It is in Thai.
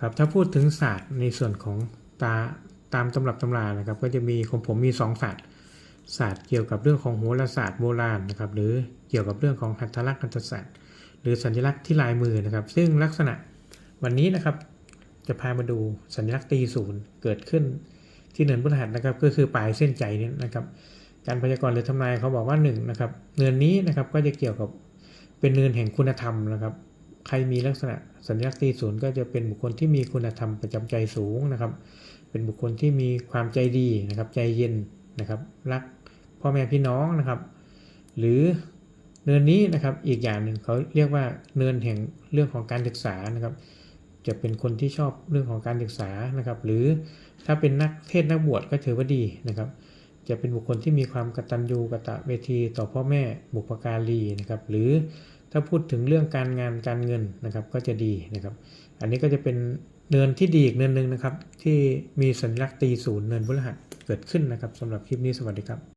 ครับถ้าพูดถึงศาสตร์ในส่วนของตาตามตำรับตำรานะครับ ก็จะมีของผมมีสองศาสตร์ศาสตร์เกี่ยวกับเรื่องของโหราศาสตร์โบราณนะครับหรือเกี่ยวกับเรื่องของหัตถลักษณ์หัตถศาสตร์หรือสัญลักษณ์ที่ลายมือนะครับ ซึ่งลักษณะวันนี้นะครับ จะพามาดูสัญลักษณ์ตีศูนย์เกิดขึ้นที่เนินพฤหัสนะครับ ก็คือปลายเส้นใจนี้นะครับ การพยากรณ์หรือทำนายเขาบอกว่าหนึ่งนะครับเนินนี้นะครับก็จะเกี่ยวกับเป็นเนินแห่งคุณธรรมนะครับ ใครมีลักษณะสัญลักษณ์ตีศูนย์ก็จะเป็นบุคคลที่มีคุณธรรมประจำใจสูงนะครับ เป็นบุคคลที่มีความใจดีนะครับ ใจเย็นนะครับ รักพ่อแม่พี่น้องนะครับ หรือเนินนี้นะครับอีกอย่างหนึ่งเขาเรียกว่าเนินแห่งเรื่องของการศึกษานะครับ จะเป็นคนที่ชอบเรื่องของการศึกษานะครับ หรือถ้าเป็นนักเทศนักบวชก็ถือว่าดีนะครับ จะเป็นบุคคลที่มีความกตัญญูกตเวทีต่อพ่อแม่บุปการีนะครับหรือถ้าพูดถึงเรื่องการงานการเงินนะครับก็จะดีนะครับ อันนี้ก็จะเป็นเนินที่ดีอีกเนินหนึ่งนะครับ ที่มีสัญลักษณ์ตีศูนย์เนินพฤหัสเกิดขึ้นนะครับสำหรับคลิปนี้สวัสดีครับ